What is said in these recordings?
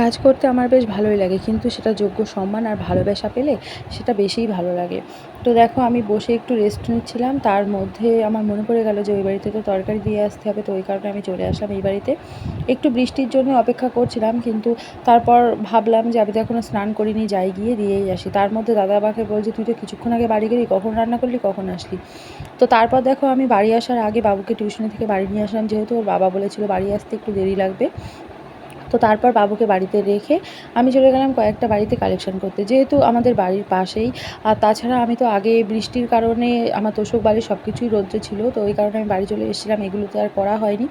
কাজ করতে আমার বেশ ভালোই লাগে, কিন্তু সেটা যোগ্য সম্মান আর ভালোবাসা পেলে সেটা বেশিই ভালো লাগে। তো দেখো, আমি বসে একটু রেস্ট নিচ্ছিলাম, তার মধ্যে আমার মনে পড়ে গেল যে ওই বাড়িতে তো তরকারি দিয়ে আসতে হবে, তো ওই কারণে আমি চলে আসলাম এই বাড়িতে। একটু বৃষ্টির জন্য অপেক্ষা করছিলাম, কিন্তু তারপর ভাবলাম যে আমি তো এখনও স্নান করিনি, যাই গিয়ে দিয়েই আসি। তার মধ্যে দাদা আমাকে বলছে, তুই তো কিছুক্ষণ আগে বাড়ি গেলি, কখন রান্না করলি, কখন আসলি? তো তারপর দেখো, আমি বাড়ি আসার আগে বাবুকে টিউশনি থেকে বাড়ি নিয়ে আসলাম, যেহেতু ওর বাবা বলেছিল বাড়ি আসতে একটু দেরি লাগবে। তো তারপর বাবুকে বাড়িতে রেখে আমি চলে গেলাম কয়েকটা বাড়িতে কালেকশন করতে। যেহেতু আমাদের বাড়ির পাশেই, আর তাছাড়া আমি তো আগে বৃষ্টির কারণে আমার তোষক বাড়ির সব কিছুই রোদ্রে ছিল, তো ওই কারণে আমি বাড়ি চলে এসেছিলাম এগুলো তো আর করা হয়নি,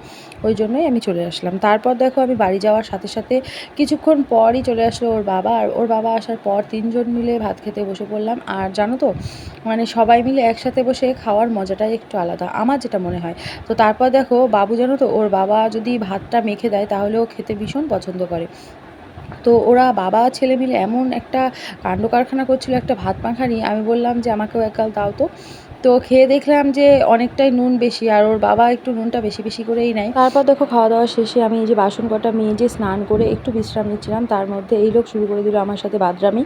ওই জন্যই আমি চলে আসলাম। তারপর দেখো আমি বাড়ি যাওয়ার সাথে সাথে কিছুক্ষণ পরই চলে আসলো ওর বাবা, আর ওর বাবা আসার পর তিনজন মিলে ভাত খেতে বসে পড়লাম, আর জানো তো মানে সবাই মিলে একসাথে বসে খাওয়ার মজাটাই একটু আলাদা, আমার যেটা মনে হয়। তো তারপর দেখো, বাবু জানো তো, ওর বাবা যদি ভাতটা মেখে দেয় তাহলেও খেতে ভীষণ পছন্দ করে। তো ওরা বাবা ছেলে মিলে এমন একটা কাণ্ড কারখানা করছিল, একটা ভাত মাখা নিয়ে আমি বললাম যে, আমাকেও একাল দাও তো। তো খেয়ে দেখলাম যে অনেকটাই নুন বেশি, আর ওর বাবা একটু নুনটা বেশি বেশি করেই নেয়। তারপর দেখো খাওয়া দাওয়া শেষে আমি এই যে বাসন কটা মেজে স্নান করে একটু বিশ্রাম নিচ্ছিলাম, তার মধ্যে এই লোক শুরু করে দিল আমার সাথে বাদরামি।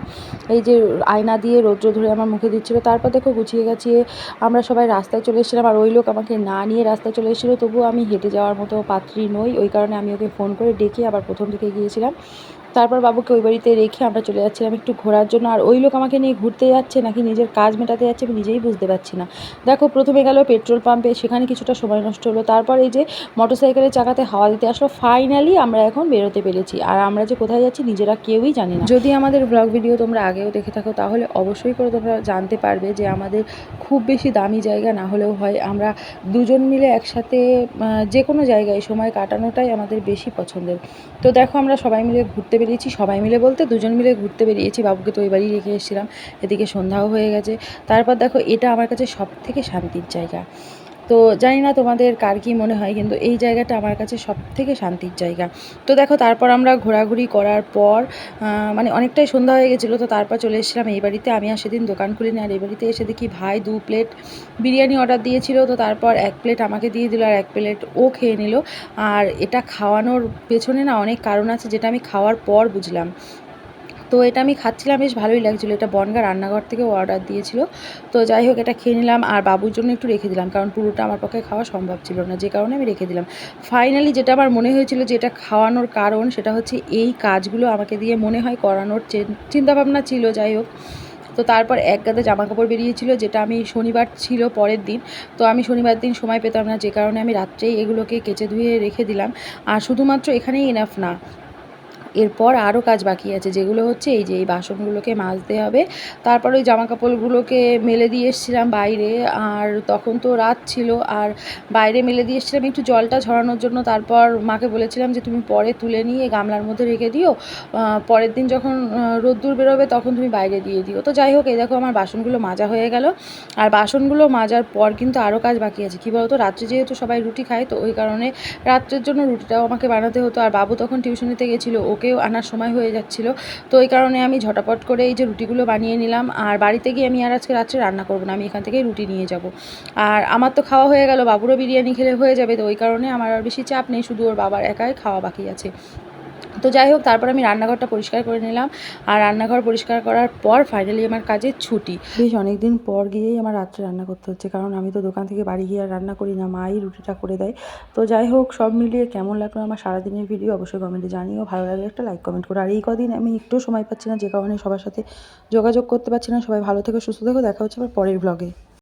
এই যে আয়না দিয়ে রৌদ্র ধরে আমার মুখে দিচ্ছিল, তারপর দেখো গুছিয়ে গাছিয়ে আমরা সবাই রাস্তায় চলে এসেছিলাম, আর ওই লোক আমাকে না নিয়ে রাস্তায় চলে এসেছিল, তবুও আমি হেঁটে যাওয়ার মতো পাত্রী নই, ওই কারণে আমি ওকে ফোন করে ডেকে আবার প্রথম দিকে গিয়েছিলাম। তারপর বাবুকে ওই বাড়িতে রেখে আমরা চলে যাচ্ছিলাম একটু ঘোরার জন্য। আর ওই লোক আমাকে নিয়ে ঘুরতে যাচ্ছে নাকি নিজের কাজ মেটাতে যাচ্ছে আমি নিজেই বুঝতে পারছি না। দেখো, প্রথমে গেল পেট্রোল পাম্পে, সেখানে কিছুটা সময় নষ্ট হলো। তারপর এই যে মোটর সাইকেলের চাকাতে হাওয়া দিতে আসলো ফাইনালি আমরা এখন বেরোতে পেরেছি। আর আমরা যে কোথায় যাচ্ছি নিজেরা কেউই জানি না। যদি আমাদের ব্লগ ভিডিও তোমরা আগেও দেখে থাকো, তাহলে অবশ্যই করে তোমরা জানতে পারবে যে আমাদের খুব বেশি দামি জায়গা না হলেও হয়। আমরা দুজন মিলে একসাথে যে কোনো জায়গায় সময় কাটানোটাই আমাদের বেশি পছন্দের। তো দেখো, আমরা সবাই মিলে ঘুরতে বেরিয়েছি, সবাই মিলে বলতে দুজন মিলে ঘুরতে বেরিয়েছি, বাবুকে তো ওই বাড়ি রেখে এসেছিলাম, এদিকে সন্ধ্যাও হয়ে গেছে। তারপর দেখো এটা আমার কাছে সব থেকে শান্তির জায়গা। তো জানি না তোমাদের কার কী মনে হয়, কিন্তু এই জায়গাটা আমার কাছে সব থেকে শান্তির জায়গা। তো দেখো, তারপর আমরা ঘোরাঘুরি করার পর মানে অনেকটাই সন্ধ্যা হয়ে গেছিল, তো তারপর চলে এসেছিলাম এই বাড়িতে। আমি আর সেদিন দোকান খুলিনি, আর এই বাড়িতে এসে দেখি ভাই দু প্লেট বিরিয়ানি অর্ডার দিয়েছিল, তো তারপর এক প্লেট আমাকে দিয়ে দিল আর এক প্লেট ও খেয়ে নিল। আর এটা খাওয়ানোর পেছনে না অনেক কারণ আছে, যেটা আমি খাওয়ার পর বুঝলাম। তো এটা আমি খাচ্ছিলাম, বেশ ভালোই লাগছিল। এটা বনগা রান্নাঘর থেকে অর্ডার দিয়েছিল। তো যাই হোক, এটা খেয়ে নিলাম আর বাবুর জন্য একটু রেখে দিলাম, কারণ পুরোটা আমার পক্ষে খাওয়া সম্ভব ছিল না। যে কারণে আমি রেখে দিলাম। ফাইনালি যেটা আমার মনে হয়েছিল যে এটা খাওয়ানোর কারণ, সেটা হচ্ছে এই কাজগুলো আমাকে দিয়ে মনে হয় করানোর চিন্তাভাবনা ছিল, যাই হোক। তো তারপর এক গাদা জামা কাপড় বেরিয়েছিল, যেটা আমি শনিবার ছিল পরের দিন। তো আমি শনিবার দিন সময় পেতাম না, যে কারণে আমি রাত্রেই এগুলোকে কেচে ধুয়ে রেখে দিলাম। আর শুধুমাত্র এখানেই এনাফ না এরপর আরও কাজ বাকি আছে, যেগুলো হচ্ছে এই যে এই বাসনগুলোকে মাজতে হবে। তারপর ওই জামা কাপড়গুলোকে মেলে দিয়ে এসেছিলাম বাইরে, আর তখন তো রাত ছিল, আর বাইরে মেলে দিয়ে এসেছিলাম একটু জলটা ঝরানোর জন্য। তারপর মাকে বলেছিলাম যে, তুমি পরে তুলে নিয়ে গামলার মধ্যে রেখে দিও পরের দিন যখন রোদ্দুর বেরোবে তখন তুমি বাইরে দিয়ে দিও। তো যাই হোক, এই দেখো আমার বাসনগুলো মাজা হয়ে গেল। আর বাসনগুলো মাজার পর কিন্তু আরও কাজ বাকি আছে। কী বলতো, রাত্রে যেহেতু সবাই রুটি খায়, তো ওই কারণে রাত্রের জন্য রুটিটাও আমাকে বানাতে হতো। আর বাবু তখন টিউশনিতে গেছিল, ওকে ওকেও আনার সময় হয়ে যাচ্ছিল। তো এই কারণে আমি ঝটাপট করে এই যে রুটিগুলো বানিয়ে নিলাম। আর বাড়িতে গিয়ে আমি আর আজকে রাত্রে রান্না করব না, আমি এখান থেকেই রুটি নিয়ে যাব। আর আমার তো খাওয়া হয়ে গেল, বাবুরও বিরিয়ানি খেলে হয়ে যাবে, তো ওই কারণে আমার আর বেশি চাপ নেই, শুধু ওর বাবার একাই খাওয়া বাকি আছে। তো যাই হোক, তারপর আমি রান্নাঘরটা পরিষ্কার করে নিলাম। আর রান্নাঘর পরিষ্কার করার পর ফাইনালি আমার কাজে ছুটি। বেশ অনেক দিন পর গিয়েই আমার রাত্রে রান্না করতে হচ্ছে, কারণ আমি তো দোকান থেকে বাড়ি গিয়ে আর রান্না করি না, মাই রুটিটা করে দেয়। তো যাই হোক, সব মিলিয়ে কেমন লাগল আমার সারাদিনের ভিডিও অবশ্যই কমেন্টে জানিও। ভালো লাগলে একটা লাইক কমেন্ট করো। আর এই কদিন আমি একটু সময় পাচ্ছি না, যে কারণে সবার সাথে যোগাযোগ করতে পারছি না। সবাই ভালো থেকে, সুস্থ থেকো। দেখা হচ্ছে আবার পরের ব্লগে